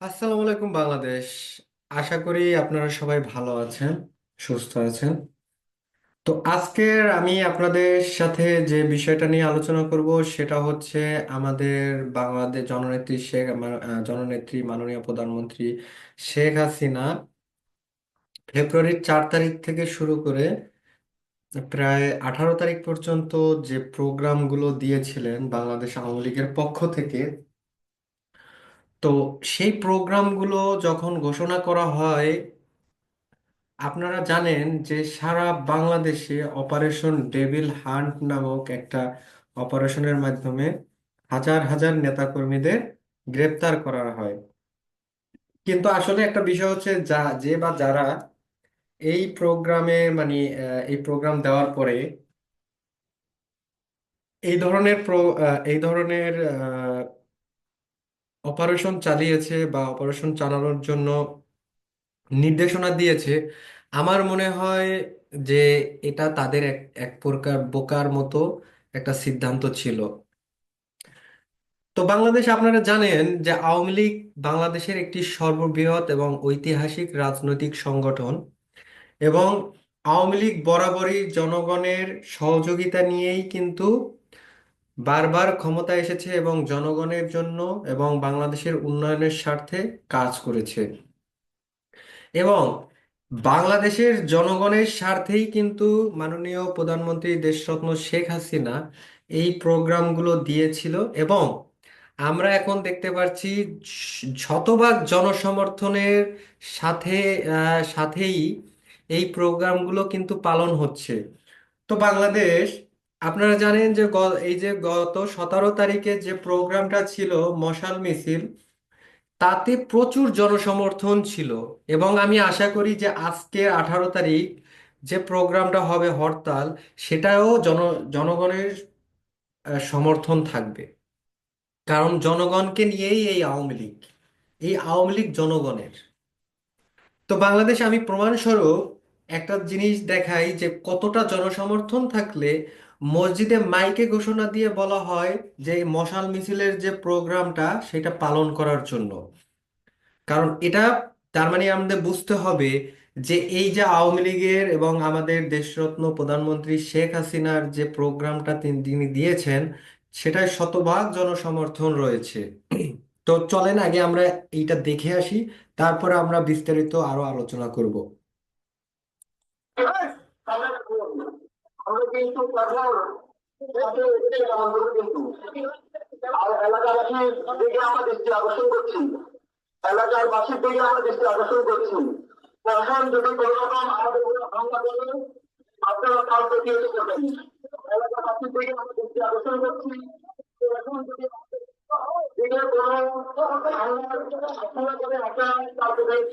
আসসালামু আলাইকুম বাংলাদেশ। আশা করি আপনারা সবাই ভালো আছেন, সুস্থ আছেন। তো আজকের আমি আপনাদের সাথে যে বিষয়টা নিয়ে আলোচনা করব সেটা হচ্ছে আমাদের বাংলাদেশ জননেত্রী শেখ জননেত্রী মাননীয় প্রধানমন্ত্রী শেখ হাসিনা ফেব্রুয়ারির চার তারিখ থেকে শুরু করে প্রায় আঠারো তারিখ পর্যন্ত যে প্রোগ্রামগুলো দিয়েছিলেন বাংলাদেশ আওয়ামী লীগের পক্ষ থেকে তো সেই প্রোগ্রামগুলো যখন ঘোষণা করা হয়, আপনারা জানেন যে সারা বাংলাদেশে অপারেশন ডেভিল হান্ট নামক একটা অপারেশনের মাধ্যমে হাজার হাজার নেতাকর্মীদের গ্রেপ্তার করা হয়। কিন্তু আসলে একটা বিষয় হচ্ছে যা, যে বা যারা এই প্রোগ্রামে মানে এই প্রোগ্রাম দেওয়ার পরে এই ধরনের এই ধরনের অপারেশন চালিয়েছে বা অপারেশন চালানোর জন্য নির্দেশনা দিয়েছে। আমার মনে হয় যে এটা তাদের এক এক প্রকার বোকার মতো একটা সিদ্ধান্ত ছিল। তো বাংলাদেশ আপনারা জানেন যে আওয়ামী লীগ বাংলাদেশের একটি সর্ববৃহৎ এবং ঐতিহাসিক রাজনৈতিক সংগঠন এবং আওয়ামী লীগ বরাবরই জনগণের সহযোগিতা নিয়েই কিন্তু বারবার ক্ষমতায় এসেছে এবং জনগণের জন্য এবং বাংলাদেশের উন্নয়নের স্বার্থে কাজ করেছে। এবং বাংলাদেশের জনগণের স্বার্থেই কিন্তু মাননীয় প্রধানমন্ত্রী দেশরত্ন শেখ হাসিনা এই প্রোগ্রামগুলো দিয়েছিল এবং আমরা এখন দেখতে পাচ্ছি শতভাগ জনসমর্থনের সাথে সাথেই এই প্রোগ্রামগুলো কিন্তু পালন হচ্ছে। তো বাংলাদেশ আপনারা জানেন যে এই যে গত সতেরো তারিখে যে প্রোগ্রামটা ছিল মশাল মিছিল, তাতে প্রচুর জনসমর্থন ছিল। এবং আমি আশা করি যে আজকে আঠারো তারিখ যে প্রোগ্রামটা হবে হরতাল, সেটাও জন, জনগণের সমর্থন থাকবে। কারণ জনগণকে নিয়েই এই আওয়ামী লীগ, এই আওয়ামী লীগ জনগণের। তো বাংলাদেশে, আমি প্রমাণস্বরূপ একটা জিনিস দেখাই যে কতটা জনসমর্থন থাকলে মসজিদে মাইকে ঘোষণা দিয়ে বলা হয় যে এই মশাল মিছিলের যে প্রোগ্রামটা, সেটা পালন করার জন্য। কারণ এটা, তার মানে আমাদের বুঝতে হবে যে এই যে আওয়ামী লীগের এবং আমাদের দেশরত্ন প্রধানমন্ত্রী শেখ হাসিনার যে প্রোগ্রামটা তিনি দিয়েছেন, সেটায় শতভাগ জনসমর্থন রয়েছে। তো চলেন আগে আমরা এইটা দেখে আসি, তারপরে আমরা বিস্তারিত আরও আলোচনা করব। আমরা কিন্তু আর এলাকাবাসীর দিকে আমরা দৃষ্টি আকর্ষণ করছি। এলাকার বাসীর দিকে আমরা দৃষ্টি আকর্ষণ করছি। যদি কোনো আমাদের উপরে হামলা আপনারা তার প্রতিহত করবেন। এলাকাবাসীর দিকে আমরা দৃষ্টি আকর্ষণ করছি। যদি দিকে কোনো হামলা করে, আপনারা তার প্রতিহত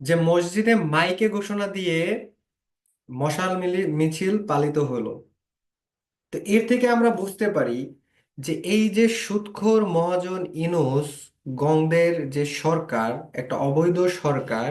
যে মসজিদে মাইকে ঘোষণা দিয়ে মশাল মিছিল পালিত হলো। তো এর থেকে আমরা বুঝতে পারি যে এই যে সুদখোর মহাজন ইউনূস গংদের যে সরকার, একটা অবৈধ সরকার,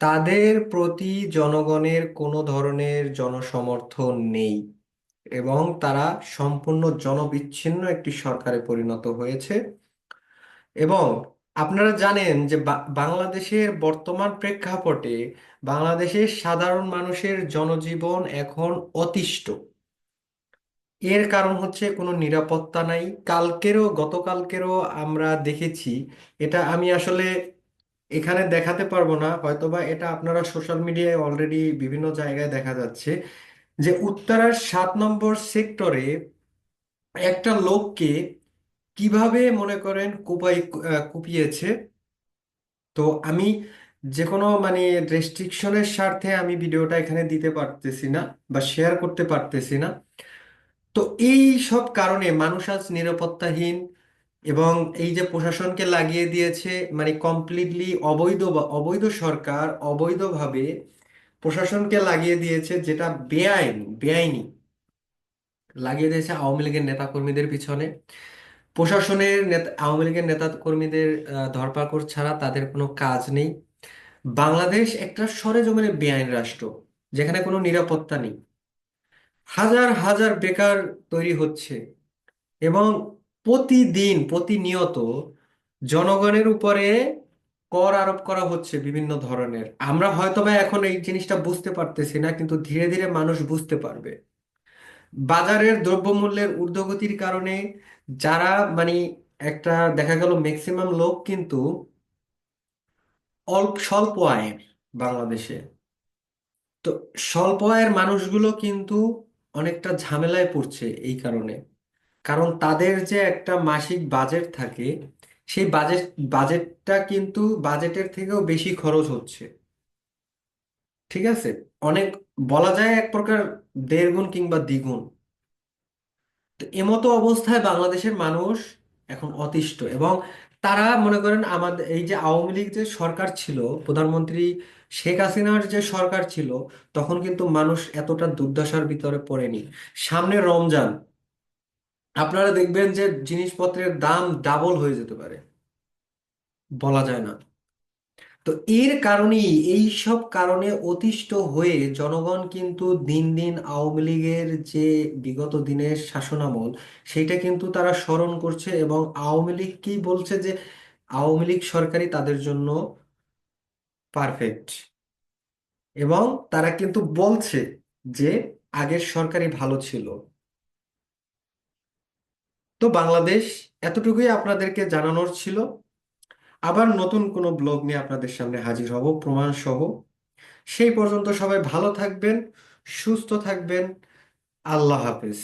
তাদের প্রতি জনগণের কোনো ধরনের জনসমর্থন নেই এবং তারা সম্পূর্ণ জনবিচ্ছিন্ন একটি সরকারে পরিণত হয়েছে এবং আপনারা জানেন যে বা- বাংলাদেশের বর্তমান প্রেক্ষাপটে বাংলাদেশের সাধারণ মানুষের জনজীবন এখন অতিষ্ঠ। এর কারণ হচ্ছে কোনো নিরাপত্তা নাই। কালকেরও, গতকালকেরও আমরা দেখেছি, এটা আমি আসলে এখানে দেখাতে পারব না, হয়তোবা এটা আপনারা সোশ্যাল মিডিয়ায় অলরেডি বিভিন্ন জায়গায় দেখা যাচ্ছে যে উত্তরার সাত নম্বর সেক্টরে একটা লোককে কীভাবে মনে করেন কুপাই কুপিয়েছে? তো আমি যে কোনো মানে রেস্ট্রিকশনের স্বার্থে আমি ভিডিওটা এখানে দিতে পারতেছি না বা শেয়ার করতে পারতেছি না। তো এই সব কারণে মানুষ আজ নিরাপত্তাহীন এবং এই যে প্রশাসনকে লাগিয়ে দিয়েছে মানে কমপ্লিটলি অবৈধ বা- অবৈধ সরকার অবৈধভাবে প্রশাসনকে লাগিয়ে দিয়েছে যেটা বেআইনি বেআইনি। লাগিয়ে দিয়েছে আওয়ামী লীগের নেতাকর্মীদের পিছনে। প্রশাসনের নেতা, আওয়ামী লীগের নেতা কর্মীদের ধরপাকড় ছাড়া তাদের কোনো কাজ নেই। বাংলাদেশ একটা সরেজমিনে বেআইন রাষ্ট্র, যেখানে কোনো নিরাপত্তা নেই। হাজার হাজার বেকার তৈরি হচ্ছে এবং প্রতিদিন, প্রতিনিয়ত জনগণের উপরে কর আরোপ করা হচ্ছে বিভিন্ন ধরনের। আমরা হয়তোবা এখন এই জিনিসটা বুঝতে পারতেছি না, কিন্তু ধীরে ধীরে মানুষ বুঝতে পারবে। বাজারের দ্রব্যমূল্যের ঊর্ধ্বগতির কারণে যারা মানে একটা দেখা গেল ম্যাক্সিমাম লোক কিন্তু অল্প, স্বল্প আয়ের বাংলাদেশে। তো স্বল্প আয়ের মানুষগুলো কিন্তু অনেকটা ঝামেলায় পড়ছে এই কারণে। কারণ তাদের যে একটা মাসিক বাজেট থাকে, সেই বাজেট বাজেটটা কিন্তু বাজেটের থেকেও বেশি খরচ হচ্ছে। ঠিক আছে? অনেক, বলা যায় এক প্রকার দেড় গুণ কিংবা দ্বিগুণ। তো এমতো অবস্থায় বাংলাদেশের মানুষ এখন অতিষ্ঠ এবং তারা মনে করেন আমাদের, এই যে আওয়ামী লীগ যে সরকার ছিল, প্রধানমন্ত্রী শেখ হাসিনার যে সরকার ছিল, তখন কিন্তু মানুষ এতটা দুর্দশার ভিতরে পড়েনি। সামনে রমজান। আপনারা দেখবেন যে জিনিসপত্রের দাম ডাবল হয়ে যেতে পারে। বলা যায় না। তো এর কারণেই, এই সব কারণে অতিষ্ঠ হয়ে জনগণ কিন্তু দিন দিন আওয়ামী লীগের যে বিগত দিনের শাসনামল সেটা কিন্তু তারা স্মরণ করছে এবং আওয়ামী লীগকেই বলছে যে আওয়ামী লীগ সরকারই তাদের জন্য পারফেক্ট এবং তারা কিন্তু বলছে যে আগের সরকারই ভালো ছিল। তো বাংলাদেশ এতটুকুই আপনাদেরকে জানানোর ছিল। আবার নতুন কোনো ব্লগ নিয়ে আপনাদের সামনে হাজির হব প্রমাণ সহ সেই পর্যন্ত সবাই ভালো থাকবেন, সুস্থ থাকবেন। আল্লাহ হাফেজ।